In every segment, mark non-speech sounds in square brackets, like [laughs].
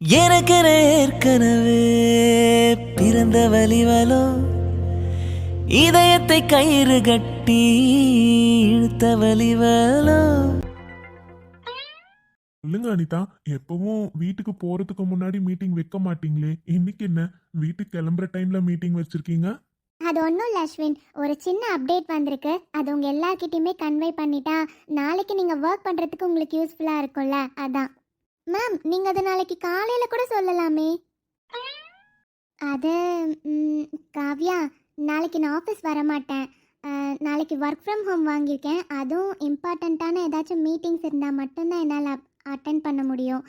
எனக்கென ஏற்கனவே பிறந்த வலிவலோ இதயத்தை கயிறு கட்டி இழுத்த வலிவலோ சொல்லுங்க அனிதா எப்பவும் வீட்டுக்கு போறதுக்கு முன்னாடி மீட்டிங் வைக்க மாட்டீங்களே? இன்னைக்கு என்ன? வீட்டுக்கு கிளம்புற டைம்ல மீட்டிங் வச்சிருக்கீங்க? அது ஒன்றும் இல்லை அஸ்வின். ஒரு சின்ன அப்டேட் வந்திருக்கு. அது உங்கள் எல்லார்கிட்டயுமே கன்வே பண்ணிட்டா நாளைக்கு நீங்கள் ஒர்க் பண்ணுறதுக்கு உங்களுக்கு யூஸ்ஃபுல்லாக இருக்கும்ல? அதான். மேம் நீங்கள் அதை நாளைக்கு காலையில் கூட சொல்லலாமே. அது காவ்யா நாளைக்கு நான் ஆஃபீஸ் வரமாட்டேன். மாட்டேன் நாளைக்கு ஒர்க் ஃப்ரம் ஹோம் வாங்கியிருக்கேன். அதுவும் இம்பார்ட்டண்ட்டான ஏதாச்சும் மீட்டிங்ஸ் இருந்தால் மட்டும்தான் என்னால் அட்டன் பண்ண முடியும்.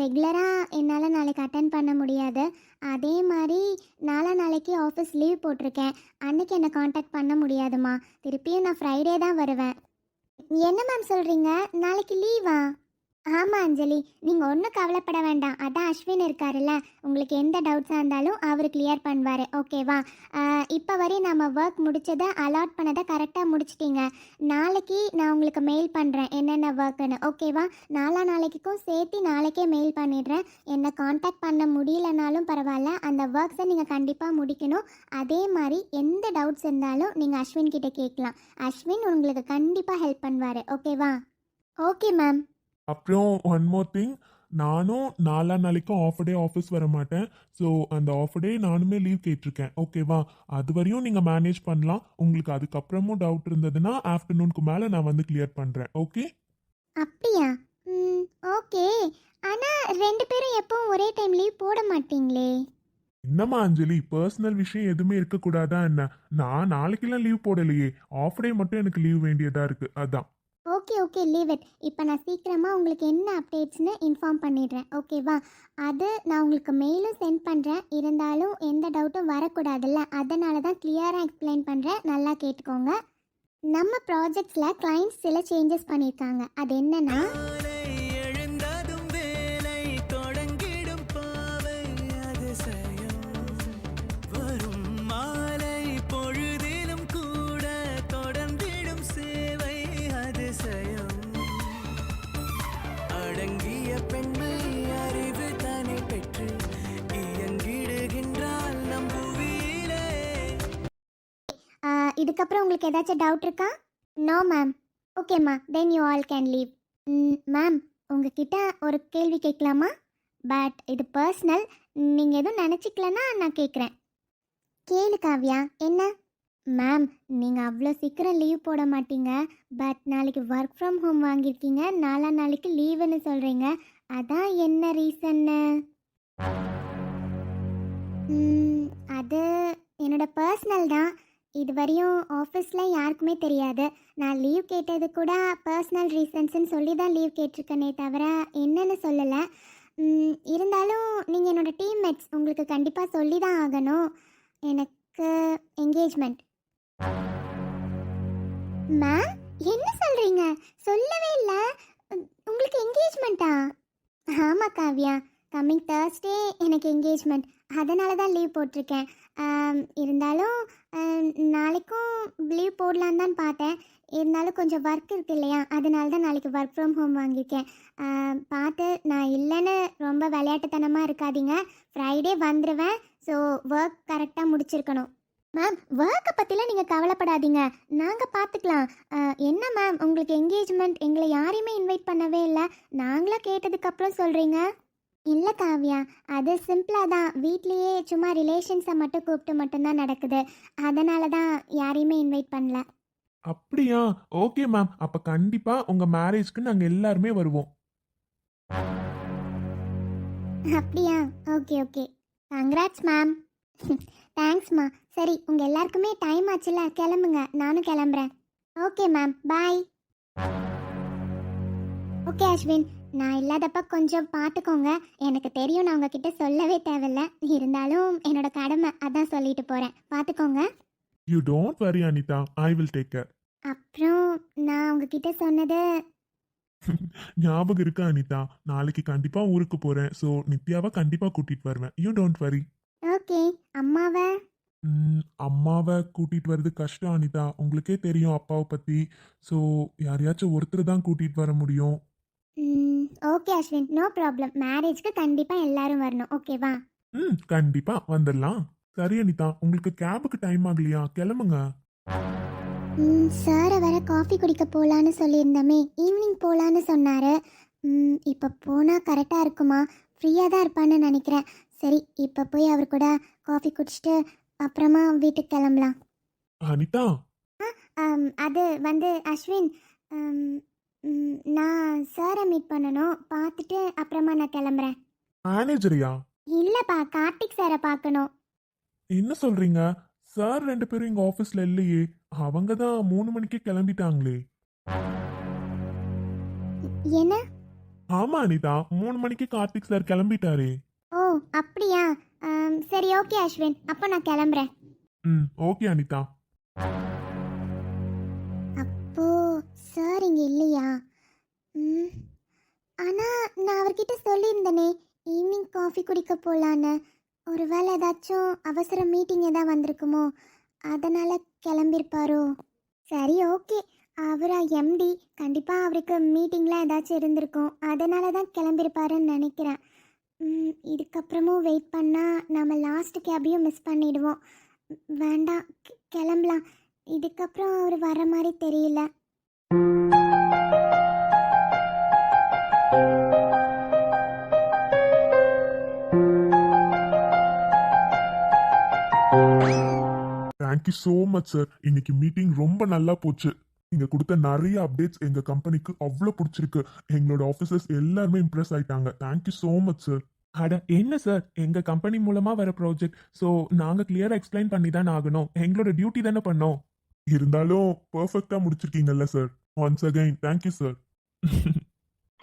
ரெகுலராக என்னால் நாளைக்கு அட்டன் பண்ண முடியாது. அதே மாதிரி நாளா நாளைக்கு ஆஃபீஸ் லீவ் போட்டிருக்கேன். அன்னைக்கு என்னை காண்டாக்ட் பண்ண முடியாதுமா திருப்பியும் நான் ஃப்ரைடே தான் வருவேன். என்ன மேம் சொல்கிறீங்க நாளைக்கு லீவா ஆமாம் அஞ்சலி. நீங்கள் ஒன்றும் கவலைப்பட வேண்டாம். அதான் அஸ்வின் இருக்காருல்ல. உங்களுக்கு எந்த டவுட்ஸாக இருந்தாலும் அவர் கிளியர் பண்ணுவார். ஓகேவா இப்போ வரையும் நம்ம ஒர்க் முடிச்சதை அலாட் பண்ணதை கரெக்டாக முடிச்சிட்டிங்க. நாளைக்கு நான் உங்களுக்கு மெயில் பண்ணுறேன் என்னென்ன ஒர்க்குன்னு ஓகேவா நாளா நாளைக்கும் சேர்த்து நாளைக்கே மெயில் பண்ணிடுறேன். என்னை காண்டாக்ட் பண்ண முடியலனாலும் பரவாயில்ல. அந்த ஒர்க்ஸை நீங்கள் கண்டிப்பாக முடிக்கணும். அதே மாதிரி எந்த டவுட்ஸ் இருந்தாலும் நீங்கள் அஸ்வின் கிட்டே கேட்கலாம். அஸ்வின் உங்களுக்கு கண்டிப்பாக ஹெல்ப் பண்ணுவார். ஓகேவா ஓகே மேம் அப்புறம் ஒன் மோர் திங் நானும் நாலா நாளைக்கும் ஆஃப் டே ஆஃபீஸ் வர மாட்டேன் ஸோ அந்த ஆஃப் டே நானுமே லீவ் கேட்டிருக்கேன். ஓகேவா அது வரையும் நீங்கள் மேனேஜ் பண்ணலாம். உங்களுக்கு அதுக்கப்புறமும் டவுட் இருந்ததுன்னா ஆஃப்டர்நூனுக்கு மேலே நான் வந்து கிளியர் பண்ணுறேன் ஓகே அப்படியா? ஓகே ஆனால் ரெண்டு பேரும் எப்பவும் ஒரே டைம் லீவ் போட மாட்டீங்களே? என்னம்மா அஞ்சலி? பர்சனல் விஷயம் எதுவுமே இருக்கக்கூடாதா என்ன? நான் நாளைக்கெல்லாம் லீவ் போடலையே. ஆஃப் டே மட்டும் எனக்கு லீவ் வேண்டியதாக இருக்குது அதான். ஓகே ஓகே லீவ் இட் இப்போ நான் சீக்கிரமாக உங்களுக்கு என்ன அப்டேட்ஸ்னு இன்ஃபார்ம் பண்ணிடுறேன். ஓகேவா அது நான் உங்களுக்கு மெயிலும் சென்ட் பண்ணுறேன் இருந்தாலும் எந்த டவுட்டும் வரக்கூடாதுல்ல. அதனால தான் கிளியராக எக்ஸ்பிளைன் பண்ணுறேன் நல்லா கேட்டுக்கோங்க. நம்ம ப்ராஜெக்ட்ஸில் கிளைண்ட்ஸ் சில சேஞ்சஸ் பண்ணியிருக்காங்க அது என்னென்னா இதுக்கப்புறம் உங்களுக்கு ஏதாச்சும் டவுட் இருக்கா? நோ மேம் ஓகேம்மா then you all can leave ma'am உங்ககிட்ட ஒரு கேள்வி கேட்கலாமா? பட் இது பர்சனல் நீங்கள் எதுவும் நினச்சிக்கலன்னா நான் கேட்குறேன். கேளு காவ்யா என்ன? மேம் நீங்கள் அவ்வளோ சீக்கிரம் லீவ் போட மாட்டீங்க. பட் நாளைக்கு ஒர்க் ஃப்ரம் ஹோம் வாங்கியிருக்கீங்க. நாலா நாளைக்கு லீவுன்னு சொல்கிறீங்க அதான் என்ன ரீசன்னு mm, அது என்னோட பர்சனல் தான். இது வரையும் ஆஃபீஸில் யாருக்குமே தெரியாது. நான் லீவ் கேட்டது கூட பர்சனல் ரீசன்ஸ்னு சொல்லி தான் லீவ் கேட்டிருக்கேனே தவிர என்னன்னு சொல்லலை. இருந்தாலும் நீங்கள் என்னோடய டீம்மேட்ஸ் உங்களுக்கு கண்டிப்பாக சொல்லி தான் ஆகணும். எனக்கு என்கேஜ்மெண்ட் மேம் என்ன சொல்கிறீங்க சொல்லவே இல்லை. உங்களுக்கு என்கேஜ்மெண்ட்டா ஆமாம் காவ்யா. கம்மிங் தேர்ஸ்டே எனக்கு என்கேஜ்மெண்ட் அதனால தான் லீவ் போட்டிருக்கேன் இருந்தாலும் நாளைக்கும் லீவ் போடலான்னு தான் பார்த்தேன். இருந்தாலும் கொஞ்சம் ஒர்க் இருக்கு இல்லையா? அதனால தான் நாளைக்கு ஒர்க் ஃப்ரம் ஹோம் வாங்கியிருக்கேன். பார்த்து நான் இல்லைன்னு ரொம்ப விளையாட்டுத்தனமாக இருக்காதீங்க. ஃப்ரைடே வந்துடுவேன் ஸோ ஒர்க் கரெக்டாக முடிச்சிருக்கணும். மேம் ஒர்க்கை பற்றிலாம் நீங்கள் கவலைப்படாதீங்க. நாங்கள் பார்த்துக்கலாம் என்ன மேம் உங்களுக்கு என்கேஜ்மெண்ட் எங்களை யாரையுமே இன்வைட் பண்ணவே இல்லை. நாங்களாக கேட்டதுக்கப்புறம் சொல்கிறீங்க இல்லை காவ்யா அது சிம்பிளாக தான். வீட்லேயே சும்மா ரிலேஷன்ஸை மட்டும் கூப்பிட்டு மட்டும்தான் நடக்குது. அதனால தான் யாரையுமே இன்வைட் பண்ணல. அப்படியா? Okay ma'am. அப்போ கண்டிப்பாக உங்கள் மேரேஜ்க்கு நாங்கள் எல்லாருமே வருவோம். அப்படியா? Okay okay. Congrats ma'am. தேங்க்ஸ்மா சரி உங்கள் எல்லாருக்குமே டைம் ஆச்சுல கிளம்புங்க. நானும் கிளம்புறேன். Okay ma'am. Bye. Okay Ashwin. நான் இல்லாதப்ப கொஞ்சம் பார்த்துக்கோங்க எனக்கு தெரியும் நான் உங்ககிட்ட சொல்லவே தேவையில்ல. இருந்தாலும் என்னோட கடமை அதான் சொல்லிட்டு போகிறேன் பார்த்துக்கோங்க you don't worry Anitha I will take care அப்புறம் நான் உங்ககிட்ட சொன்னது [laughs] ஞாபகம் இருக்கு அனிதா நாளைக்கு கண்டிப்பாக ஊருக்கு போகிறேன் ஸோ நித்யாவை கண்டிப்பாக கூட்டிகிட்டு வருவேன். யூ டோன்ட் வரி ஓகே அம்மாவை? அம்மாவை கூட்டிகிட்டு வர்றது கஷ்டம் அனிதா உங்களுக்கே தெரியும் அப்பாவை பற்றி ஸோ யாரையாச்சும் ஒருத்தர் தான் கூட்டிகிட்டு வர முடியும். ஓகே அஸ்வின் நோ ப்ராப்ளம் மேரேஜ்க்கு கண்டிப்பாக எல்லாரும் வரணும். ஓகேவா ம் கண்டிப்பா. வந்துடலாம். சரி அனிதா. உங்களுக்கு கேபுக்கு டைம் ஆகலையா? கிளம்புங்க. ம் சாரை வர காஃபி குடிக்க போகலான்னு சொல்லியிருந்தோமே. ஈவினிங் போகலான்னு சொன்னார். ம் இப்போ போனால் கரெக்டாக இருக்குமா? ஃப்ரீயாக தான் இருப்பான்னு நினைக்கிறேன். சரி இப்போ போய் அவர் கூட காஃபி குடிச்சிட்டு அப்புறமா வீட்டுக்கு கிளம்பலாம். அனிதா? அது வந்து அஸ்வின் நான் சாரை மீட் பண்ணணும். பார்த்துட்டு அப்புறமா நான் கிளம்புறேன். மேனேஜரியா இல்லைப்பா கார்த்திக் சாரை பார்க்கணும். என்ன சொல்றீங்க? சார் ரெண்டு பேரும் எங்க ஆபீஸ்ல இல்லையே. அவங்க தான் மூணு மணிக்கே கிளம்பிட்டாங்களே. என்ன? ஆமா அனிதா. மூணு மணிக்கு கார்த்திக் சார் கிளம்பிட்டாரே. ஓ அப்படியா? ஆம், சரி ஓகே அஸ்வின். அப்போ நான் கிளம்புறேன். ம் ஓகே அனிதா. அப்போ சார் இங்கே இல்லையா? ம். ஆனால் நான் அவர்கிட்ட சொல்லியிருந்தேனே ஈவினிங் காஃபி குடிக்க போகலான்னு ஒருவேளை ஏதாச்சும் அவசர மீட்டிங் எதாவது வந்திருக்குமோ அதனால் கிளம்பியிருப்பாரோ? சரி ஓகே அவரா எம்டி கண்டிப்பாக அவருக்கு மீட்டிங்லாம் ஏதாச்சும் இருந்திருக்கும். அதனால தான் கிளம்பியிருப்பாருன்னு நினைக்கிறேன். இதுக்கப்புறமும் வெயிட் பண்ணால் நம்ம லாஸ்ட் கேபையும் மிஸ் பண்ணிடுவோம். வேண்டாம் கி- கிளம்பலாம். இதுக்கப்புறம் அவர் வர மாதிரி தெரியல. Thank you so much sir இன்னைக்கு மீட்டிங் ரொம்ப நல்லா போச்சு. நீங்க கொடுத்த நிறைய அப்டேட்ஸ் எங்க கம்பெனிக்கு அவ்வளோ பிடிச்சிருக்கு. எங்களோட ஆஃபீஸர்ஸ் எல்லாருமே இம்ப்ரெஸ் ஆயிட்டாங்க. தேங்க்யூ ஸோ மச் சார் அட என்ன சார் எங்க கம்பெனி மூலமா வர ப்ராஜெக்ட் ஸோ நாங்க கிளியரா எக்ஸ்பிளைன் பண்ணி தான் ஆகணும். எங்களோட டியூட்டி தானே பண்ணோம். இருந்தாலும் பர்ஃபெக்டா முடிச்சிருக்கீங்கல்ல sir once again thank you sir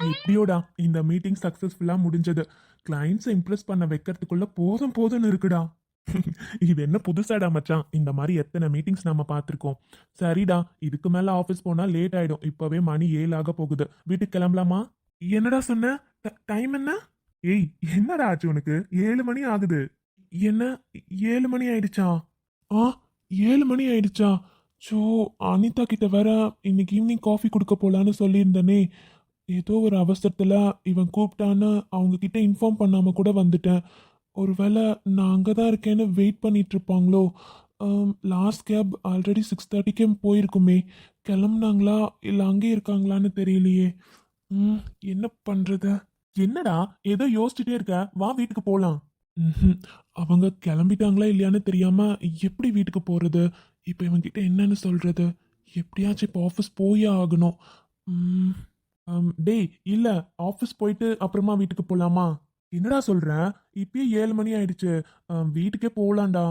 எப்படியோடா இந்த மீட்டிங் சக்சஸ்ஃபுல்லா முடிஞ்சது? கிளைண்ட்ஸை இம்ப்ரெஸ் பண்ண வைக்கிறதுக்குள்ள போதும் போதும்னு இருக்குடா. இது என்ன புதுசாடா மச்சான்? இந்த மாதிரி எத்தனை மீட்டிங்ஸ் நம்ம பார்த்துருக்கோம். சரிடா இதுக்கு மேல ஆஃபீஸ் போனா லேட் ஆயிடும். இப்பவே மணி ஏழு ஆக போகுது. வீட்டுக்கு கிளம்பலாமா? என்னடா சொன்ன? டைம் என்ன? ஏய் என்னடா ஆச்சு உனக்கு? ஏழு மணி ஆகுது. என்ன? ஏழு மணி ஆயிடுச்சா? ஆ ஏழு மணி ஆயிடுச்சா? ஸோ அனிதா கிட்ட வேற இன்னைக்கு ஈவினிங் காஃபி கொடுக்க போலான்னு சொல்லியிருந்தனே. ஏதோ ஒரு அவசரத்தில் இவன் கூப்பிட்டான்னு அவங்கக்கிட்ட இன்ஃபார்ம் பண்ணாமல் கூட வந்துட்டேன். ஒருவேளை நான் அங்கே தான் இருக்கேன்னு வெயிட் பண்ணிட்டு இருப்பாங்களோ லாஸ்ட் கேப் ஆல்ரெடி சிக்ஸ் தேர்ட்டிக்கே போயிருக்குமே. கிளம்புனாங்களா? இல்லை அங்கேயே இருக்காங்களான்னு தெரியலையே. ம் என்ன பண்ணுறது என்னடா ஏதோ யோசிச்சுட்டே இருக்க. வா வீட்டுக்கு போகலாம் அவங்க கிளம்பிட்டாங்களா இல்லையான்னு தெரியாமல் எப்படி வீட்டுக்கு போகிறது இப்போ இவங்கிட்ட என்னன்னு சொல்கிறது எப்படியாச்சும் இப்போ ஆஃபீஸ் போயே ஆகணும். ம், டேய் இல்ல ஆஃபீஸ் போயிட்டு அப்புறமா வீட்டுக்கு போலாமா? என்னடா சொல்றேன் இப்பயே ஏழு மணி ஆயிடுச்சு. வீட்டுக்கே போகலாம்டா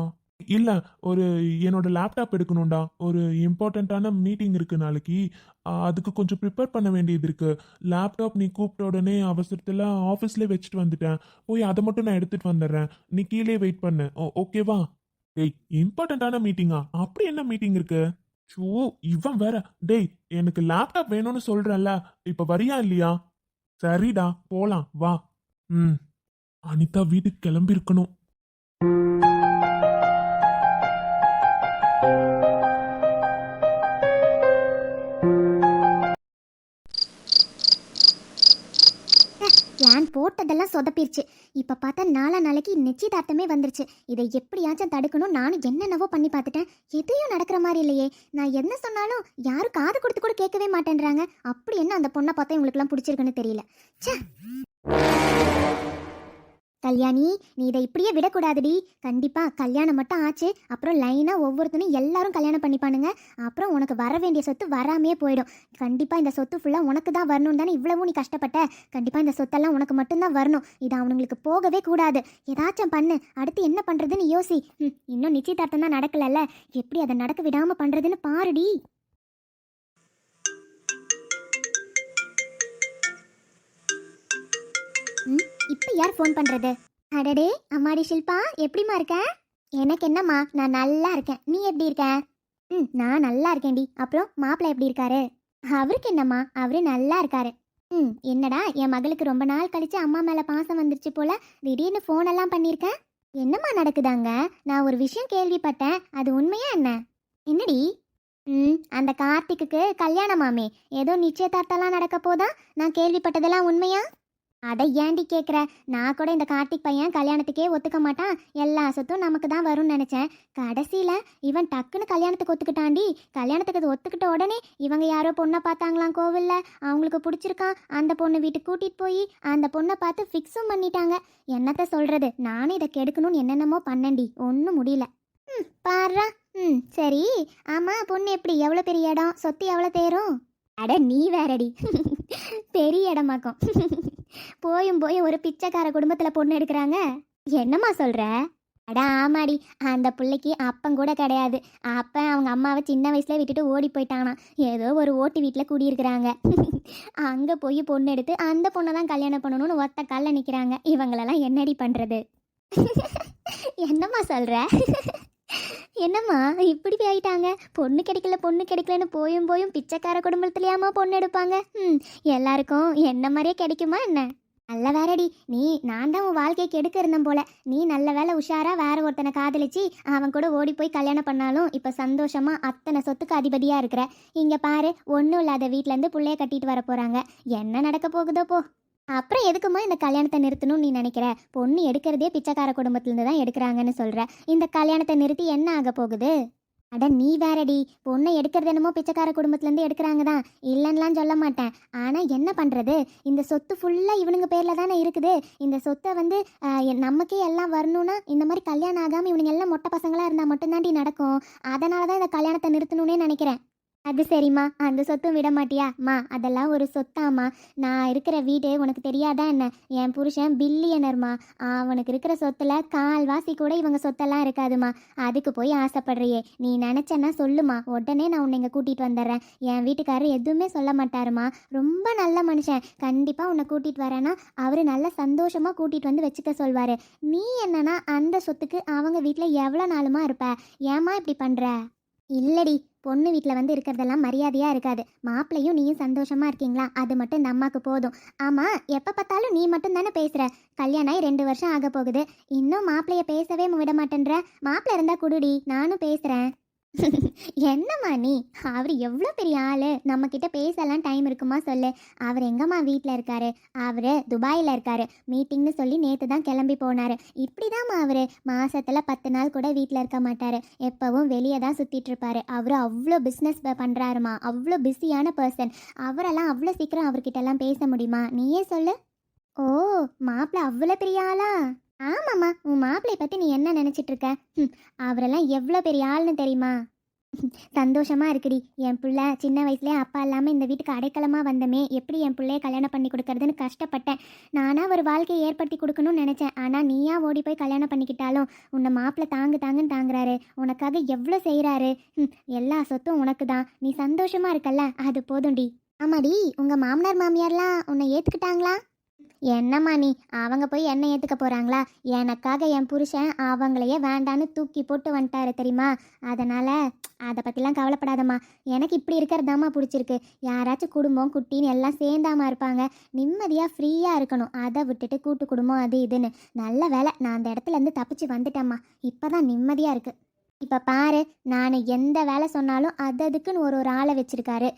இல்ல ஒரு என்னோட லேப்டாப் எடுக்கணும்டா. ஒரு இம்பார்ட்டண்ட்டான மீட்டிங் இருக்கு நாளைக்கு. அதுக்கு கொஞ்சம் ப்ரிப்பேர் பண்ண வேண்டியது இருக்கு. லேப்டாப் நீ கூப்பிட்ட உடனே அவசரத்துல ஆஃபீஸ்லேயே வச்சுட்டு வந்துட்டேன். போய் அதை மட்டும் நான் எடுத்துட்டு வந்துடுறேன். நீ கீழே வெயிட் பண்ணு. ஓகேவா டேய் இம்பார்ட்டண்ட்டான மீட்டிங்கா அப்படி என்ன மீட்டிங் இருக்கு? ஷோ இவன் வேற. டேய் எனக்கு லேப்டாப் வேணும்னு சொல்றேன்ல. இப்ப வரியா இல்லையா? சரிடா போலாம் வா. ம். அனிதா வீட்டுக்கு கிளம்பி இருக்கணும் பிளான் போட்டதெல்லாம் சொதப்பிருச்சு. இப்போ பார்த்தா நாலா நாளைக்கு நிச்சயதார்த்தமே வந்துருச்சு. இதை எப்படியாச்சும் தடுக்கணும். நானும் என்னென்னவோ பண்ணி பார்த்துட்டேன். எதையும் நடக்கிற மாதிரி இல்லையே. நான் என்ன சொன்னாலும் யாரும் காது கொடுத்து கூட கேட்கவே மாட்டேன்றாங்க. அப்படி என்ன அந்த பொண்ணை பார்த்தா இவங்களுக்குலாம் பிடிச்சிருக்குன்னு தெரியல. சே கல்யாணி நீ இதை இப்படியே விடக்கூடாதுடி. கண்டிப்பா கல்யாணம் மட்டும் ஆச்சு. அப்புறம் லைனா ஒவ்வொருத்தனும் எல்லாரும் கல்யாணம் பண்ணிப்பானுங்க. அப்புறம் உனக்கு வர வேண்டிய சொத்து வராமே போயிடும். கண்டிப்பா இந்த சொத்து ஃபுல்லா உனக்கு தான் வரணும் தானே. இவ்வளவும் நீ கஷ்டப்பட்ட. கண்டிப்பா இந்த சொத்தெல்லாம் உனக்கு மட்டும்தான் வரணும். இது அவனுங்களுக்கு போகவே கூடாது. ஏதாச்சும் பண்ணு. அடுத்து என்ன பண்றதுன்னு யோசி. ம், இன்னும் நிச்சயதார்த்தம் தான் நடக்கலல்ல. எப்படி அதை நடக்க விடாம பண்றதுன்னு பாருடி. ம், இப்ப யார் ஃபோன் பண்றது? அடடே அம்மாடி ஷில்பா எப்படிம்மா இருக்க? எனக்கு என்னம்மா நான் நல்லா இருக்கேன். நீ எப்படி இருக்க? ம் நான் நல்லா இருக்கேன்டி. அப்புறம் மாப்பிள்ளை எப்படி இருக்காரு? அவருக்கு என்னம்மா? அவரு நல்லா இருக்காரு. ம் என்னடா என் மகளுக்கு ரொம்ப நாள் கழிச்சு அம்மா மேல பாசம் வந்துருச்சு போல. திடீர்னு ஃபோன் எல்லாம் பண்ணியிருக்கேன் என்னம்மா நடக்குதாங்க நான் ஒரு விஷயம் கேள்விப்பட்டேன். அது உண்மையா என்ன? என்னடி? ம் அந்த கார்த்திக்குக்கு கல்யாணமாமே. ஏதோ நிச்சயதார்த்தம்லாம் நடக்க போதா? நான் கேள்விப்பட்டதெல்லாம் உண்மையா? அதை ஏண்டி கேட்குற நான் கூட இந்த கார்த்திக் பையன் கல்யாணத்துக்கே ஒத்துக்க மாட்டான். எல்லா சொத்தும் நமக்கு தான் வரும்னு நினச்சேன். கடைசியில் இவன் டக்குன்னு கல்யாணத்துக்கு ஒத்துக்கிட்டாண்டி கல்யாணத்துக்கு அது ஒத்துக்கிட்ட உடனே இவங்க யாரோ பொண்ணை பார்த்தாங்களாம் கோவிலில். அவங்களுக்கு பிடிச்சிருக்கான். அந்த பொண்ணு வீட்டுக்கு கூட்டிகிட்டு போய் அந்த பொண்ணை பார்த்து ஃபிக்ஸும் பண்ணிட்டாங்க. என்னத்த சொல்கிறது நானும் இதை கெடுக்கணும்னு என்னென்னமோ பண்ணேன்டி. ஒன்றும் முடியல. ம் பாருடா ம் சரி. ஆமாம் பொண்ணு எப்படி? எவ்வளோ பெரிய இடம்? சொத்து எவ்வளோ தேரும்? அட நீ வேறடி. [laughs] பெரிய இடமாக்கும். [laughs] போயும் போய் ஒரு பிச்சைக்கார குடும்பத்தில் பொண்ணு எடுக்கிறாங்க. என்னம்மா சொல்கிற அடா ஆமாடி. அந்த பிள்ளைக்கு அப்பன் கூட கிடையாது. அப்பன் அவங்க அம்மாவை சின்ன வயசுல விட்டுட்டு ஓடி போயிட்டானாம் ஏதோ ஒரு ஓட்டு வீட்டில் கூடியிருக்கிறாங்க. அங்கே போய் பொண்ணு எடுத்து அந்த பொண்ணை தான் கல்யாணம் பண்ணணும்னு ஒத்த காலில் நிற்கிறாங்க இவங்களெல்லாம் என்னடி பண்ணுறது என்னம்மா சொல்கிற என்னம்மா இப்படி ஆயிட்டாங்க. பொண்ணு கிடைக்கல பொண்ணு கிடைக்கலன்னு போயும் போயும் பிச்சைக்கார குடும்பத்துலயாமா பொண்ணு எடுப்பாங்க. ம் எல்லாருக்கும் என்ன மாதிரியே கிடைக்குமா என்ன? நல்ல வேறடி நீ நான் தான் உன் வாழ்க்கைக்கு கெடுக்க இருந்தேன் போல. நீ நல்ல வேலை உஷாரா வேற ஒருத்தனை காதலிச்சு அவன் கூட ஓடி போய் கல்யாணம் பண்ணாலும் இப்ப சந்தோஷமா அத்தனை சொத்துக்கு அதிபதியா இருக்கிற. இங்க பாரு ஒன்றும் இல்லாத வீட்ல இருந்து புள்ளைய கட்டிட்டு வர போறாங்க. என்ன நடக்க போகுதோ போ. அப்புறம் எதுக்குமா இந்த கல்யாணத்தை நிறுத்தணும்னு நீ நினைக்கிற? பொண்ணு எடுக்கிறதே பிச்சைக்கார குடும்பத்திலேருந்து தான் எடுக்கிறாங்கன்னு சொல்கிற இந்த கல்யாணத்தை நிறுத்தி என்ன ஆக போகுது? அட நீ வேறடி. பொண்ணை எடுக்கிறது என்னமோ பிச்சைக்கார குடும்பத்துலேருந்து எடுக்கிறாங்க தான் இல்லைன்னெலாம் சொல்ல மாட்டேன். ஆனால் என்ன பண்ணுறது இந்த சொத்து ஃபுல்லாக இவனுங்க பேரில் தானே இருக்குது. இந்த சொத்தை வந்து நமக்கே எல்லாம் வரணும்னா இந்த மாதிரி கல்யாணம் ஆகாமல் இவனுங்க எல்லாம் மொட்டை பசங்களாக இருந்தால் மட்டும்தாண்டி நடக்கும். அதனால தான் இந்த கல்யாணத்தை நிறுத்தணும்னே நினைக்கிறேன். அது சரிம்மா. அந்த சொத்தும் விட மாட்டியா? மா அதெல்லாம் ஒரு சொத்தாம்மா. நான் இருக்கிற வீடு உனக்கு தெரியாதா என்ன? என் புருஷன் பில்லியனர்மா. அவனுக்கு இருக்கிற சொத்துல கால்வாசி கூட இவங்க சொத்தெல்லாம் இருக்காதுமா அதுக்கு போய் ஆசைப்படுறியே. நீ நினச்சேன்னா சொல்லுமா உடனே நான் உன்னை இங்கே கூட்டிகிட்டு வந்துடுறேன். என் வீட்டுக்காரர் எதுவுமே சொல்ல மாட்டாருமா ரொம்ப நல்ல மனுஷன். கண்டிப்பாக உன்னை கூட்டிகிட்டு வரேன்னா அவர் நல்ல சந்தோஷமாக கூட்டிகிட்டு வந்து வச்சுக்க சொல்வார். நீ என்னன்னா அந்த சொத்துக்கு அவங்க வீட்டில் எவ்வளோ நாளுமா இருப்ப? ஏம்மா இப்படி பண்ணுற இல்லடி. பொண்ணு வீட்டில் வந்து இருக்கிறதெல்லாம் மரியாதையாக இருக்காது. மாப்பிள்ளையும் நீயும் சந்தோஷமாக இருக்கீங்களா? அது மட்டும் இந்த அம்மாவுக்கு போதும். ஆமாம் எப்போ பார்த்தாலும் நீ மட்டும் தானே பேசுகிற கல்யாணம் ஆகி ரெண்டு வருஷம் ஆக போகுது. இன்னும் மாப்பிள்ளைய பேசவே விட மாட்டேன்ற. மாப்பிள்ளை இருந்தால் குடுடி நானும் பேசுகிறேன் என்னம்மா நீ? அவர் எவ்வளோ பெரிய ஆள்? நம்மக்கிட்ட பேசலாம் டைம் இருக்குமா சொல்லு. அவர் எங்கம்மா வீட்டில் இருக்காரு? அவர் துபாயில் இருக்காரு. மீட்டிங்னு சொல்லி நேற்று தான் கிளம்பி போனார். இப்படிதாம்மா அவர். மாசத்துல பத்து நாள் கூட வீட்டில் இருக்க மாட்டார். எப்பவும் வெளியே தான் சுற்றிட்டு இருப்பாரு. அவர் அவ்வளோ பிஸ்னஸ் பண்ணுறாருமா அவ்வளோ பிஸியான பர்சன் அவரெல்லாம் அவ்வளோ சீக்கிரம் அவர்கிட்டலாம் பேச முடியுமா? நீயே சொல்லு. ஓ மாப்பிள்ளை அவ்வளோ பெரிய ஆளா? ஆமாம்மா உன் மாப்பிள்ளை பற்றி நீ என்ன நினச்சிட்டு இருக்க? ம், அவரெல்லாம் எவ்வளோ பெரிய ஆள்னு தெரியுமா? [laughs] சந்தோஷமா இருக்குடி. என் பிள்ள சின்ன வயசுலேயே அப்பா இல்லாமல் இந்த வீட்டுக்கு அடைக்கலமாக வந்தமே. எப்படி என் பிள்ளைய கல்யாணம் பண்ணி கொடுக்கறதுன்னு கஷ்டப்பட்டேன். நானா ஒரு வாழ்க்கையை ஏற்படுத்தி கொடுக்கணும்னு நினச்சேன். ஆனால் நீயா ஓடி போய் கல்யாணம் பண்ணிக்கிட்டாலும் உன்னை மாப்பிள்ளை தாங்கு தாங்குன்னு தாங்குறாரு. உனக்காக எவ்வளோ செய்கிறாரு எல்லா சொத்தும் உனக்கு தான். நீ சந்தோஷமா இருக்கல்ல? அது போதும்டி. ஆமாடி உங்கள் மாமனார் மாமியார்லாம் உன்னை ஏற்றுக்கிட்டாங்களா என்னம்மா நீ? அவங்க போய் என்ன ஏற்றுக்க போகிறாங்களா எனக்காக என் புருஷன் அவங்களையே வேண்டான்னு தூக்கி போட்டு வந்துட்டாரு தெரியுமா? அதனால் அதை பற்றிலாம் கவலைப்படாதம்மா. எனக்கு இப்படி இருக்கிறதாம்மா பிடிச்சிருக்கு. யாராச்சும் குடும்பம் குட்டின்னு எல்லாம் சேர்ந்தாமா இருப்பாங்க. நிம்மதியாக ஃப்ரீயாக இருக்கணும். அதை விட்டுட்டு கூட்டு குடும்பம் அது இதுன்னு. நல்ல வேலை நான் அந்த இடத்துல இருந்து தப்பிச்சு வந்துட்டேம்மா. இப்போ தான் நிம்மதியாக இருக்குது இப்போ பாரு நான் எந்த வேலை சொன்னாலும் அது அதுக்குன்னு ஒரு ஒரு ஆளை வச்சிருக்காரு.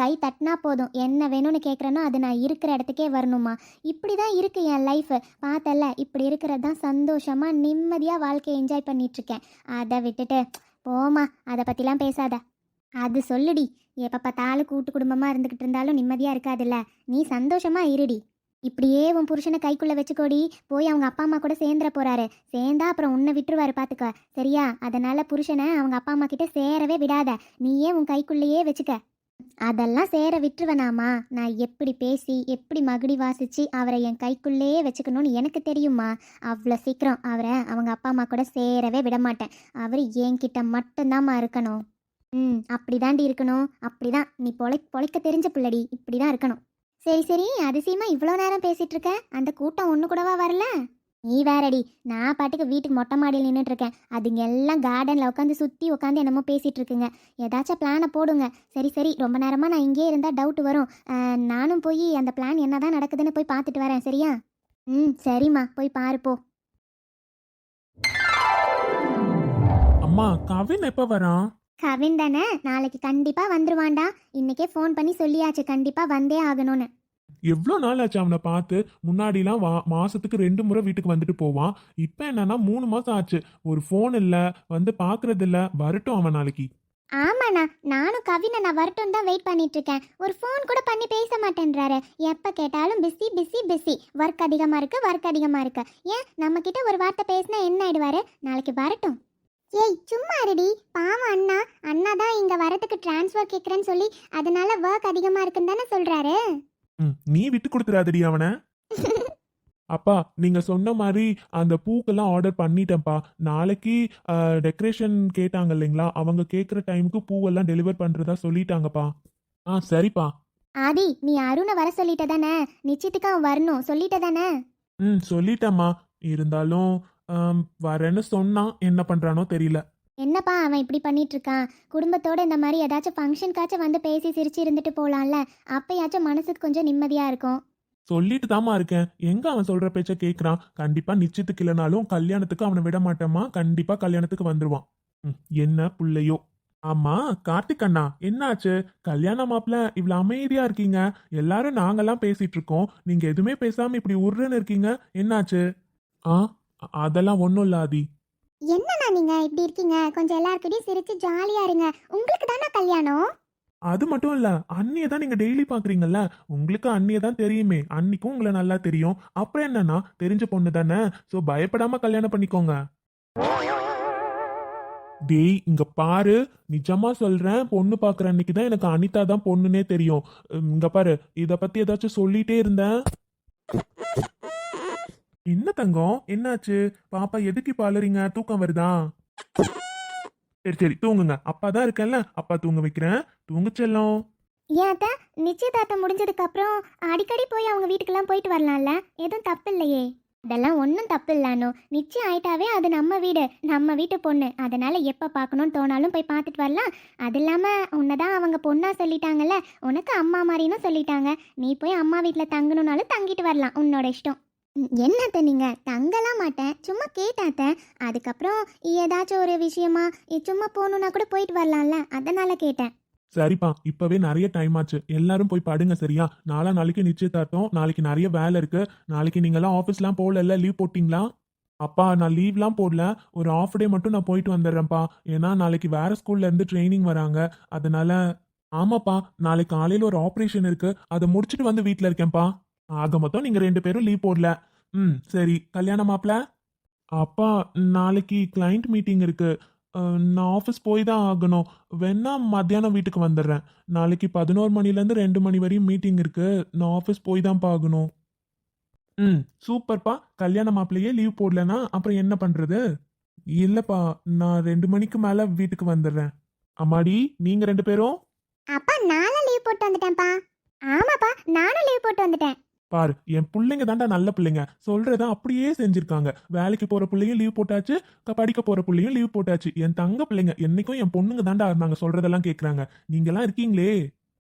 கை தட்டினா போதும். என்ன வேணும்னு கேட்குறேனோ அது நான் இருக்கிற இடத்துக்கே வரணுமா? இப்படி தான் இருக்கு என் லைஃப் பார்த்தல இப்படி இருக்கிறது தான் சந்தோஷமாக நிம்மதியாக வாழ்க்கையை என்ஜாய் பண்ணிகிட்ருக்கேன் அதை விட்டுட்டு போமா அதை பற்றிலாம் பேசாத. அது சொல்லுடி. எப்போ பார்த்தாலும் கூட்டு குடும்பமாக இருந்துக்கிட்டு இருந்தாலும் நிம்மதியாக இருக்காதுல்ல. நீ சந்தோஷமாக இருடி. இப்படியே உன் புருஷனை கைக்குள்ளே வச்சுக்கோடி. போய் அவங்க அப்பா அம்மா கூட சேர்ந்துட போறாரு. சேர்ந்தா அப்புறம் உன்னை விட்டுருவாரு பார்த்துக்க சரியா? அதனால புருஷனை அவங்க அப்பா அம்மா கிட்ட சேரவே விடாத. நீயே உன் கைக்குள்ளேயே வச்சுக்க. அதெல்லாம் சேர விட்டுருவனாமா? நான் எப்படி பேசி எப்படி மகுடி வாசிச்சு அவரை என் கைக்குள்ளேயே வச்சுக்கணும்னு எனக்கு தெரியுமா அவ்வளோ சீக்கிரம் அவரை அவங்க அப்பா அம்மா கூட சேரவே விட மாட்டேன் அவர் என்கிட்ட மட்டும்தாம்மா இருக்கணும். ம் அப்படிதாண்டி இருக்கணும். அப்படிதான். நீ பொழை பொழைக்க தெரிஞ்ச பிள்ளடி. இப்படிதான் இருக்கணும். சரி சரி அதிசயமா இவ்வளோ நேரம் பேசிட்டு இருக்க அந்த கூட்டம் ஒன்று கூடவா வரல? நீ வேறடி நான் பாட்டுக்கு வீட்டுக்கு மொட்டை மாடியில் நின்றுட்டு இருக்கேன் அதுங்க எல்லாம் கார்டனில் உட்காந்து சுற்றி உட்காந்து என்னமோ பேசிட்டு இருக்குங்க ஏதாச்சும் பிளானை போடுங்க. சரி சரி ரொம்ப நேரமாக நான் இங்கேயே இருந்தால் டவுட் வரும். நானும் போய் அந்த பிளான் என்னதான் நடக்குதுன்னு போய் பார்த்துட்டு வரேன் சரியா? ம் சரிம்மா போய் பாருப்போ அம்மா கவின் எப்போ வரான்? கவின் தானே? நாளைக்கு கண்டிப்பா வந்துருவான்டா. இன்னைக்கே ஃபோன் பண்ணி சொல்லியாச்சு கண்டிப்பா வந்தே ஆகணும்னு. எவ்வளோ நாள் ஆச்சு அவனை பார்த்து? முன்னாடிலாம் வா மாசத்துக்கு ரெண்டு முறை வீட்டுக்கு வந்துட்டு போவான். இப்போ என்னன்னா மூணு மாசம் ஆச்சு. ஒரு ஃபோன் இல்லை வந்து பார்க்கறது இல்ல வரட்டும் அவன் நாளைக்கு. ஆமாண்ணா. நானும் கவினை நான் வரட்டும் தான் வெயிட் பண்ணிட்டு இருக்கேன் ஒரு ஃபோன் கூட பண்ணி பேச மாட்டேன்றாரு. எப்ப கேட்டாலும் பிஸி பிஸி பிஸி ஒர்க் அதிகமா இருக்கு ஒர்க் அதிகமா இருக்கு. ஏன்? நம்ம கிட்ட ஒரு வார்த்தை பேசினா என்ன ஆயிடுவாரு? நாளைக்கு வரட்டும். ஏய் சும்மா இருடி. பாவம் அண்ணா. அண்ணா தான் இங்க வரதுக்கு டிரான்ஸ்ஃபர் கேக்குறேன்னு சொல்லி அதனால ஒர்க் அதிகமா இருக்குன்னு தானே சொல்றாரு. ம், நீ விட்டு கொடுத்துறாதடி அவனை. [laughs] அப்பா நீங்க சொன்ன மாதிரி அந்த பூக்கெல்லாம் ஆர்டர் பண்ணிட்டேன்ப்பா. நாளைக்கு டெக்கரேஷன் கேட்டாங்க இல்லைங்களா? அவங்க கேட்குற டைமுக்கு பூவெல்லாம் டெலிவர் பண்றதா சொல்லிட்டாங்கப்பா. ஆ சரிப்பா. ஆதி நீ அருணை வர சொல்லிட்ட தானே நிச்சயத்துக்கு அவன் வரணும். சொல்லிட்ட தானே ம் சொல்லிட்டேம்மா. இருந்தாலும் வரேன்னு சொன்னான் என்ன பண்றானோ தெரியல. என்னப்பா அவன் இப்படி பண்ணிட்டு இருக்கான் குடும்பத்தோட இந்த மாதிரி ஏதாச்சும் ஃபங்க்ஷனுக்காச்சும் வந்து பேசி சிரிச்சு இருந்துட்டு போலாம்ல? அப்பயாச்சும் மனசுக்கு கொஞ்சம் நிம்மதியா இருக்கும். சொல்லிட்டு தாம்மா இருக்கேன். எங்க அவன் சொல்ற பேச்ச கேக்குறான்? கண்டிப்பா நிச்சயத்துக்கு இல்லைனாலும் கல்யாணத்துக்கு அவனை விட மாட்டேம்மா. கண்டிப்பா கல்யாணத்துக்கு வந்துருவான். ம், என்ன புள்ளையோ. ஆமா கார்த்திக் அண்ணா என்னாச்சு? கல்யாண மாப்பிள்ள இவ்வளவு அமைதியா இருக்கீங்க. எல்லாரும் நாங்கெல்லாம் பேசிட்டு இருக்கோம் நீங்க எதுவுமே பேசாம இப்படி உருன்னு இருக்கீங்க. என்னாச்சு? ஆ அதெல்லாம் ஒன்றும் இல்ல ஆதி. என்னண்ணா நீங்க இப்படி இருக்கீங்க? கொஞ்சம் எல்லாருக்கிட்டையும் சிரிச்சு ஜாலியா இருங்க. உங்களுக்கு தானே கல்யாணம்? அது மட்டும் இல்ல அண்ணியை தான் நீங்க டெய்லி பாக்குறீங்கல்ல? உங்களுக்கு அண்ணியை தான் தெரியுமே. அன்னிக்கும் உங்களை நல்லா தெரியும். அப்புறம் என்னன்னா தெரிஞ்ச பொண்ணு தானே. சோ பயப்படாம கல்யாணம் பண்ணிக்கோங்க. டேய் இங்க பாரு. நிஜமா சொல்றேன். பொண்ணு பாக்குற அன்னைக்கு தான் எனக்கு அனிதா தான் பொண்ணுனே தெரியும். இங்க பாரு. இத பத்தி ஏதாச்சும் சொல்லிட்டே இருந்தேன். என்ன தங்கம்? என்னாச்சு? பாப்பா எதுக்கு இப்ப அலறீங்க தூக்கம் வருதா? சரி சரி தூங்குங்க. அப்பா தான் இருக்கேன்ல. அப்பா தூங்க வைக்கிறேன். தூங்கு செல்லம். ஏன் நிச்சயதார்த்தம் முடிஞ்சதுக்கு அப்புறம் அடிக்கடி போய் அவங்க வீட்டுக்கெல்லாம் போயிட்டு வரலாம்ல? எதுவும் தப்பு இல்லையே இதெல்லாம் ஒன்றும் தப்பு இல்லானோ நிச்சயம் ஆயிட்டாவே அது நம்ம வீடு நம்ம வீட்டு பொண்ணு. அதனால எப்போ பார்க்கணும்னு தோணாலும் போய் பார்த்துட்டு வரலாம். அது இல்லாமல் உன்னை தான் அவங்க பொண்ணா சொல்லிட்டாங்கல்ல? உனக்கு அம்மா மாதிரின்னு சொல்லிட்டாங்க. நீ போய் அம்மா வீட்டில் தங்கணும்னாலும் தங்கிட்டு வரலாம். உன்னோட இஷ்டம். என்னத்த நீங்கள் தங்கலாம் மாட்டேன். சும்மா கேட்டாத்த. அதுக்கப்புறம் ஏதாச்சும் ஒரு விஷயமா சும்மா போகணுன்னா கூட போயிட்டு வரலாம்ல. அதனால கேட்டேன். சரிப்பா இப்பவே நிறைய டைம் ஆச்சு. எல்லாரும் போய் படுங்க சரியா? நாளா நாளைக்கு நிச்சயதார்த்தம். நாளைக்கு நிறைய வேலை இருக்கு. நாளைக்கு நீங்களாம் ஆஃபீஸ்லாம் போகல லீவ் போட்டிங்களா? அப்பா நான் லீவ்லாம் போடல. ஒரு ஆஃப் டே மட்டும் நான் போயிட்டு வந்துடுறேன்ப்பா. ஏன்னா நாளைக்கு வேற ஸ்கூல்ல இருந்து ட்ரைனிங் வராங்க. அதனால ஆமாப்பா நாளைக்கு காலையில ஒரு ஆப்ரேஷன் இருக்கு. அதை முடிச்சுட்டு வந்து வீட்டில் இருக்கேன்ப்பா. ஆக மொத்தம் நீங்க ரெண்டு பேரும் லீவ் போடல. ம் சரி. கல்யாண மாப்பிள? அப்பா நாளைக்கு கிளைண்ட் மீட்டிங் இருக்கு. நான் ஆஃபீஸ் போய் தான் ஆகணும். வேணா மத்தியானம் வீட்டுக்கு வந்துடுறேன். நாளைக்கு பதினோரு மணிலேருந்து ரெண்டு மணி வரையும் மீட்டிங் இருக்கு. நான் ஆஃபீஸ் போய் தான் பார்க்கணும். ம் சூப்பர்ப்பா கல்யாண மாப்பிள்ளையே லீவ் போடலனா அப்புறம் என்ன பண்ணுறது இல்லைப்பா நான் ரெண்டு மணிக்கு மேலே வீட்டுக்கு வந்துடுறேன். அம்மாடி நீங்கள் ரெண்டு பேரும்? அப்பா நானும் லீவ் போட்டு வந்துட்டேன்ப்பா. ஆமாப்பா நானும் லீவ் போட்டு வந்துட்டேன். பாரு என் பிள்ளைங்க தாண்டா நல்ல பிள்ளைங்க. சொல்றத அப்படியே செஞ்சிருக்காங்க. வேலைக்கு போற பிள்ளையும் லீவ் போட்டாச்சு படிக்க போற பிள்ளையும் லீவ் போட்டாச்சு. என் தங்க பிள்ளைங்க என்னைக்கும் என் பொண்ணுங்க தாண்டா நாங்க சொல்றதெல்லாம் கேக்குறாங்க. நீங்கெல்லாம் இருக்கீங்களே?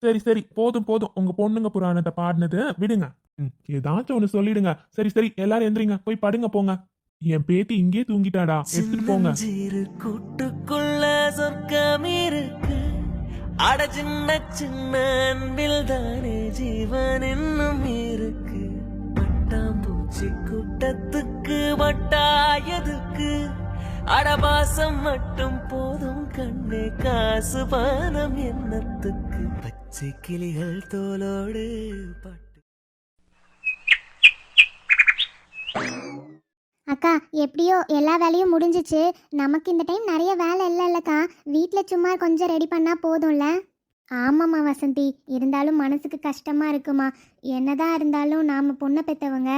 சரி சரி போதும் போதும். உங்க பொண்ணுங்க புராணத்தை பாடினது விடுங்க. ம், ஏதாச்சும் ஒண்ணு சொல்லிடுங்க. சரி சரி எல்லாரும் எந்திரிங்க. போய் படுங்க போங்க. என் பேத்தி இங்கே தூங்கிட்டாடா. எடுத்துட்டு போங்க. கூட்டுக்குள்ள சொர்க்கம் இருக்கு அட சின்ன சின்ன அன்பில் தானே ஜீவன் இன்னும் இருக்கு. பட்டாம்பூச்சி கூட்டத்துக்கு வட்டாயதுக்கு அடபாசம் மட்டும் போதும் கண்ணே காசு பானம் என்னத்துக்கு? பச்சை கிளிகள் தோலோடு பட்டு அக்கா எப்படியோ எல்லா வேலையும் முடிஞ்சிச்சு. நமக்கு இந்த டைம் நிறைய வேலை இல்லை இல்லைக்கா வீட்டில் சும்மா கொஞ்சம் ரெடி பண்ணால் போதும்ல? ஆமாம்மா வசந்தி. இருந்தாலும் மனசுக்கு கஷ்டமாக இருக்குமா? என்னதான் இருந்தாலும் நாம் பொண்ணை பெற்றவங்க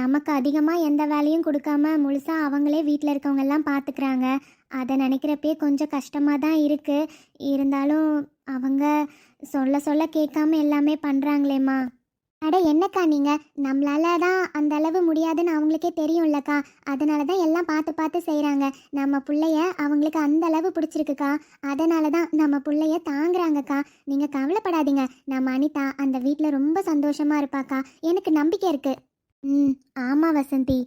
நமக்கு அதிகமாக எந்த வேலையும் கொடுக்காம முழுசாக அவங்களே வீட்டில் இருக்கவங்கெல்லாம் பார்த்துக்கிறாங்க அதை நினைக்கிறப்பே கொஞ்சம் கஷ்டமாக தான் இருக்குது இருந்தாலும் அவங்க சொல்ல சொல்ல கேட்காம எல்லாமே பண்ணுறாங்களேம்மா அட என்னக்கா நீங்கள் நம்மளால தான் அந்த அளவு முடியாதுன்னு அவங்களுக்கே தெரியும்லக்கா. அதனால தான் எல்லாம் பார்த்து பார்த்து செய்கிறாங்க நம்ம பிள்ளைய அவங்களுக்கு அந்த அளவு பிடிச்சிருக்குக்கா. அதனால தான் நம்ம பிள்ளைய தாங்குறாங்கக்கா. நீங்கள் கவலைப்படாதீங்க. நம்ம அனிதா அந்த வீட்டில் ரொம்ப சந்தோஷமா இருப்பாக்கா. எனக்கு நம்பிக்கை இருக்கு. ம் ஆமாம் வசந்தி.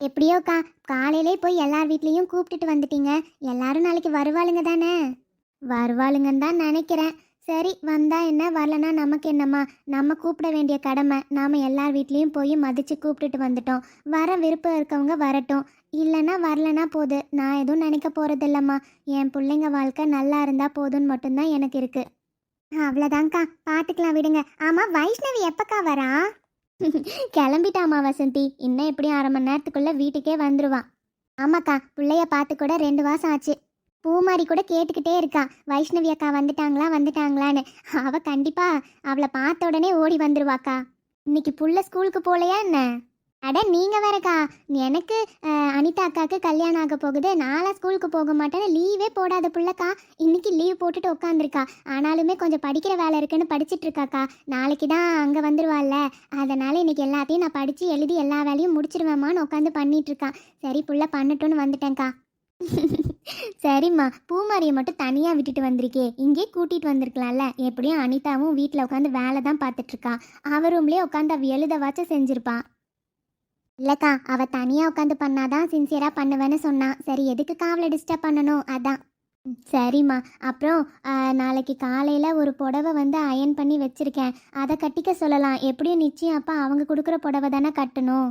எப்படியோக்கா காலையிலே போய் எல்லார் வீட்லேயும் கூப்பிட்டுட்டு வந்துட்டீங்க. எல்லாரும் நாளைக்கு வருவாளுங்க தானே? வருவாளுங்கன்னு தான் நினைக்கிறேன். சரி வந்தா என்ன? வரலனா நமக்கு என்னம்மா? நம்ம கூப்பிட வேண்டிய கடமை. நாம எல்லார் வீட்லேயும் போய் மதிச்சு கூப்பிட்டுட்டு வந்துட்டோம். வர விருப்பம் இருக்கவங்க வரட்டும். இல்லைன்னா வரலனா போது. நான் எதுவும் நினைக்க போகிறதில்லம்மா என் பிள்ளைங்க வாழ்க்கை நல்லா இருந்தா போதும்னு மட்டும்தான் எனக்கு இருக்கு. அவ்வளோதாங்க்கா பார்த்துக்கலாம் விடுங்க. ஆமாம் வைஷ்ணவி எப்பக்கா வரா? [laughs] கிளம்பிட்டாமா வசந்தி. இன்னும் எப்படியும் அரை மணி நேரத்துக்குள்ளே வீட்டுக்கே வந்துருவா. ஆமாக்கா பிள்ளைய பார்த்து கூட ரெண்டு மாதம் ஆச்சு. பூமாரி கூட கேட்டுக்கிட்டே இருக்கான் வைஷ்ணவி அக்கா வந்துட்டாங்களா வந்துட்டாங்களான்னு. அவ கண்டிப்பா அவளை பார்த்த உடனே ஓடி வந்துருவாக்கா. இன்னைக்கு புள்ள ஸ்கூலுக்கு போலையா என்ன? அட நீங்க வேறக்கா. எனக்கு அனிதா அக்காவுக்கு கல்யாணம் ஆக போகுது. நாளா ஸ்கூலுக்கு போக மாட்டேன்னு லீவே போடாத புள்ளக்கா. இன்னைக்கு லீவ் போட்டுட்டு உட்காந்துருக்கா ஆனாலுமே கொஞ்சம் படிக்கிற வேலை இருக்குன்னு படிச்சுட்டு இருக்காக்கா நாளைக்கு தான் அங்கே வந்துருவாள்ல. அதனால இன்னைக்கு எல்லாத்தையும் நான் படித்து எழுதி எல்லா வேலையும் முடிச்சிருவேம்மான்னு உட்காந்து பண்ணிட்டு இருக்கான் சரி புள்ள பண்ணட்டும்னு வந்துட்டேன்க்கா. [laughs] சரிம்மா பூமாரியை மட்டும் தனியாக விட்டுட்டு வந்திருக்கே. இங்கே கூட்டிகிட்டு வந்திருக்கலாம்ல. எப்படியும் அனிதாவும் வீட்டில் உட்காந்து வேலை தான் பார்த்துட்ருக்கா. அவ ரூம்லேயே உட்காந்து அவள் எழுதவாச்சும் செஞ்சிருப்பா. இல்லைக்கா அவள் தனியாக உட்காந்து பண்ணாதான் சின்சியராக பண்ணுவேன்னு சொன்னான் சரி எதுக்கு காவலை டிஸ்டர்ப் பண்ணணும்? அதான். சரிம்மா. அப்புறம் நாளைக்கு காலையில் ஒரு புடவை வந்து அயன் பண்ணி வச்சுருக்கேன். அதை கட்டிக்க சொல்லலாம். எப்படியும் நிச்சயம் அப்பா அவங்க கொடுக்குற புடவை தானே கட்டணும்.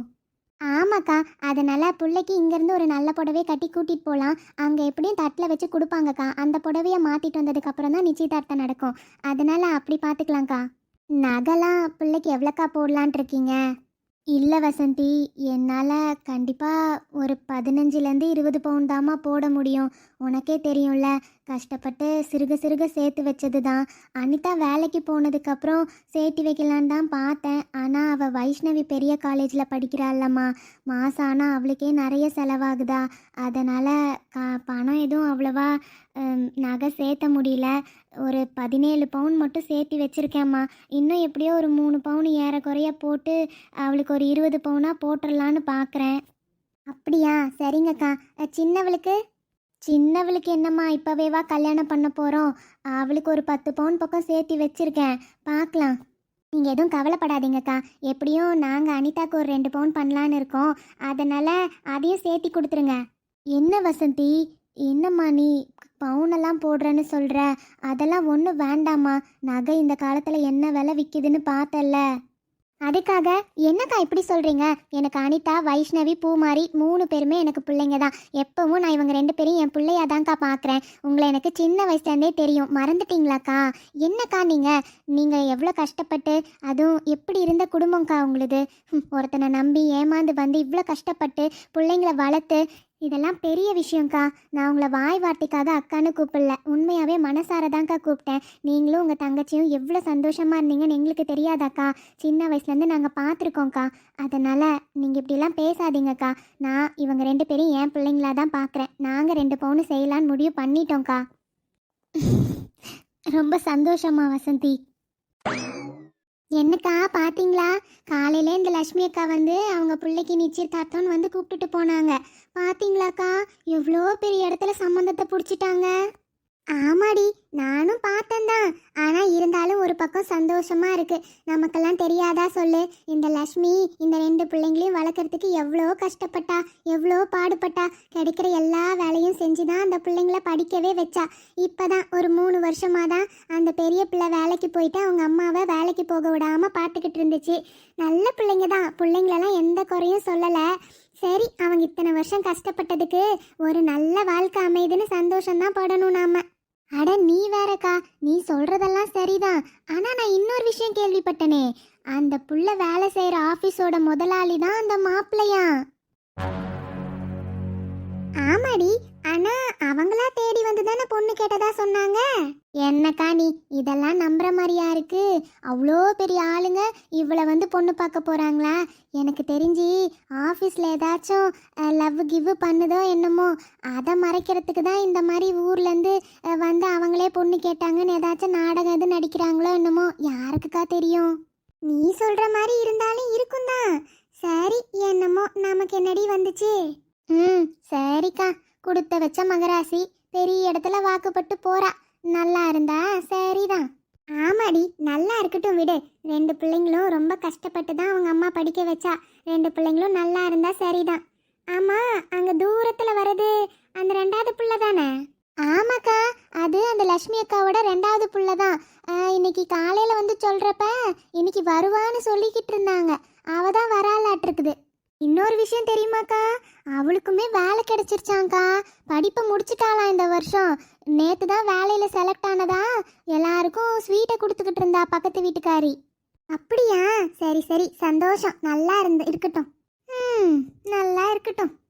ஆமாக்கா அதனால பிள்ளைக்கு இங்கேருந்து ஒரு நல்ல புடவையை கட்டி கூட்டிகிட்டு போகலாம் அங்கே எப்படியும் தட்டில் வச்சு கொடுப்பாங்கக்கா. அந்த புடவையை மாற்றிட்டு வந்ததுக்கப்புறம் தான் நிச்சயதார்த்தம் நடக்கும். அதனால் அப்படி பார்த்துக்கலாம்க்கா நகைலாம் பிள்ளைக்கு எவ்வளோக்கா போடலான் இருக்கீங்க? இல்லை வசந்தி என்னால் கண்டிப்பாக ஒரு பதினஞ்சுலேருந்து இருபது பவுன் தாம்மா போட முடியும். உனக்கே தெரியும்ல கஷ்டப்பட்டு சிறுக சிறுக சேர்த்து வச்சது தான் அனிதா வேலைக்கு போனதுக்கப்புறம் சேர்த்து வைக்கலான்னு தான் பார்த்தேன். ஆனால் அவள் வைஷ்ணவி பெரிய காலேஜில் படிக்கிறாள்லம்மா மாதம் ஆனால் அவளுக்கே நிறைய செலவாகுதா. அதனால் கா பணம் எதுவும் அவ்வளோவா நகை சேர்த்த முடியல. ஒரு பதினேழு பவுன் மட்டும் சேர்த்து வச்சுருக்கேம்மா. இன்னும் எப்படியோ ஒரு மூணு பவுன் ஏறக்குறைய போட்டு அவளுக்கு ஒரு இருபது பவுனாக போட்டுடலான்னு பார்க்குறேன் அப்படியா? சரிங்கக்கா. சின்னவளுக்கு? சின்னவளுக்கு என்னம்மா இப்போவேவா கல்யாணம் பண்ண போகிறோம் அவளுக்கு ஒரு பத்து பவுன் பக்கம் சேர்த்து வச்சுருக்கேன். பார்க்கலாம் நீங்கள் எதுவும் கவலைப்படாதீங்கக்கா. எப்படியும் நாங்கள் அனிதாக்கு ஒரு ரெண்டு பவுன் பண்ணலான்னு இருக்கோம். அதனால் அதையும் சேர்த்தி கொடுத்துருங்க. என்ன வசந்தி? என்னம்மா நீ பவுனெல்லாம் போடுறேன்னு சொல்கிற அதெல்லாம் ஒன்றும் வேண்டாம்மா. நகை இந்த காலத்தில் என்ன விலை விற்கிதுன்னு பார்த்தல்ல. அதுக்காக என்னக்கா இப்படி சொல்கிறீங்க எனக்கு அனிதா வைஷ்ணவி பூமாரி மூணு பேருமே எனக்கு பிள்ளைங்க தான். எப்பவும் நான் இவங்க ரெண்டு பேரும் என் பிள்ளையா தான்க்கா பார்க்குறேன் உங்களை எனக்கு சின்ன வயசுலேருந்தே தெரியும். மறந்துட்டீங்களாக்கா? என்னக்கா நீங்கள் நீங்கள் எவ்வளோ கஷ்டப்பட்டு அதுவும் எப்படி இருந்த குடும்பம்க்கா உங்களுது? ஒருத்தனை நம்பி ஏமாந்து வந்து இவ்வளோ கஷ்டப்பட்டு பிள்ளைங்கள வளர்த்து இதெல்லாம் பெரிய விஷயம்க்கா. நான் உங்களை வாய் வார்த்தைக்காக அக்கான்னு கூப்பிடல. உண்மையாகவே மனசாரதான்க்கா கூப்பிட்டேன். நீங்களும் உங்கள் தங்கச்சியும் எவ்வளோ சந்தோஷமாக இருந்தீங்கன்னு எங்களுக்கு தெரியாதாக்கா. சின்ன வயசுலேருந்து நாங்கள் பார்த்துருக்கோங்க்கா அதனால் நீங்கள் இப்படிலாம் பேசாதீங்கக்கா. நான் இவங்க ரெண்டு பேரும் என் பிள்ளைங்களா தான் பார்க்குறேன். நாங்கள் ரெண்டு பவுன் செய்யலான்னு முடிவு பண்ணிட்டோம்க்கா. ரொம்ப சந்தோஷமா வசந்தி. என்னக்கா பாத்தீங்களா? காலையில இந்த லட்சுமி அக்கா வந்து அவங்க பிள்ளைக்கு நிச்சயதார்த்தம்னு வந்து கூப்பிட்டுட்டு போனாங்க. பாத்தீங்களாக்கா? எவ்வளோ பெரிய இடத்துல சம்மந்தத்தை பிடிச்சிட்டாங்க? ஆமாடி நானும் பார்த்தேன்தான். ஆனால் ஆனா இருந்தாலும் ஒரு பக்கம் சந்தோஷமா இருக்கு. நமக்கெல்லாம் தெரியாதா சொல்லு? இந்த லக்ஷ்மி இந்த ரெண்டு பிள்ளைங்களையும் வளர்க்குறதுக்கு எவ்வளோ கஷ்டப்பட்டா எவ்வளோ பாடுபட்டா கிடைக்கிற எல்லா வேலையும் செஞ்சு தான் அந்த பிள்ளைங்கள படிக்கவே வச்சா. இப்பதான் ஒரு மூணு வருஷமாக தான் அந்த பெரிய பிள்ளை வேலைக்கு போயிட்டு அவங்க அம்மாவை வேலைக்கு போக விடாமல் பார்த்துக்கிட்டு இருந்துச்சு. நல்ல பிள்ளைங்க தான் பிள்ளைங்களெல்லாம் எந்த குறையும் சொல்லலை. சரி அவங்க இத்தனை வருஷம் கஷ்டப்பட்டதுக்கு ஒரு நல்ல வாழ்க்கை அமையுதுன்னு சந்தோஷம்தான் படணும் நாம. அட நீ வேறக்கா. நீ சொல்றதெல்லாம் சரிதான். ஆனா நான் இன்னொரு விஷயம் கேள்விப்பட்டனே. அந்த புள்ள வேலை செய்யற ஆபீஸோட முதலாளி தான் அந்த மாப்பிள்ளையா ஆமாடி. ஆனா அவங்களா தேடி வந்து தானே பொண்ணு கேட்டதா சொன்னாங்க? என்னக்கா நீ இதெல்லாம் நம்புற மாதிரியா இருக்கு? அவ்வளோ பெரிய ஆளுங்க இவளை வந்து பொண்ணு பார்க்க போறாங்களா? எனக்கு தெரிஞ்சு ஆஃபீஸில் ஏதாச்சும் லவ் கிவ் பண்ணுதோ என்னமோ அதை மறைக்கிறதுக்கு தான் இந்த மாதிரி ஊர்லேருந்து வந்து அவங்களே பொண்ணு கேட்டாங்கன்னு ஏதாச்சும் நாடகம் எது நடிக்கிறாங்களோ என்னமோ யாருக்குக்கா தெரியும்? நீ சொல்கிற மாதிரி இருந்தாலும் இருக்கும் தான் சரி என்னமோ நமக்கு என்னடி வந்துச்சு? ம் சரிக்கா. கொடுத்த வச்ச மகராசி பெரிய இடத்துல வாக்குப்பட்டு போறா. நல்லா இருந்தா சரிதான். ஆமாடி நல்லா இருக்கட்டும் விடு. ரெண்டு பிள்ளைங்களும் ரொம்ப கஷ்டப்பட்டு தான் அவங்க அம்மா படிக்க வச்சா. ரெண்டு பிள்ளைங்களும் நல்லா இருந்தா சரிதான். ஆமா அங்க தூரத்துல வர்றது அந்த ரெண்டாவது பிள்ளை தானே? ஆமாக்கா அது அந்த லக்ஷ்மி அக்காவோட ரெண்டாவது புள்ள தான். இன்னைக்கு காலையில் வந்து சொல்கிறப்ப இன்னைக்கு வருவான்னு சொல்லிக்கிட்டு இருந்தாங்க. அவ தான் வராலாட்டிருக்குது இன்னொரு விஷயம் தெரியுமாக்கா? அவளுக்குமே வேலை கிடைச்சிருச்சாங்க்கா படிப்பை முடிச்சிட்டாளாம் இந்த வருஷம். நேற்று தான் வேலையில் செலக்ட் ஆனதா? எல்லாருக்கும் ஸ்வீட்டை கொடுத்துக்கிட்டு இருந்தா பக்கத்து வீட்டுக்காரி. அப்படியா? சரி சரி. சந்தோஷம். நல்லா இருந்து இருக்கட்டும். ம் நல்லா இருக்கட்டும்.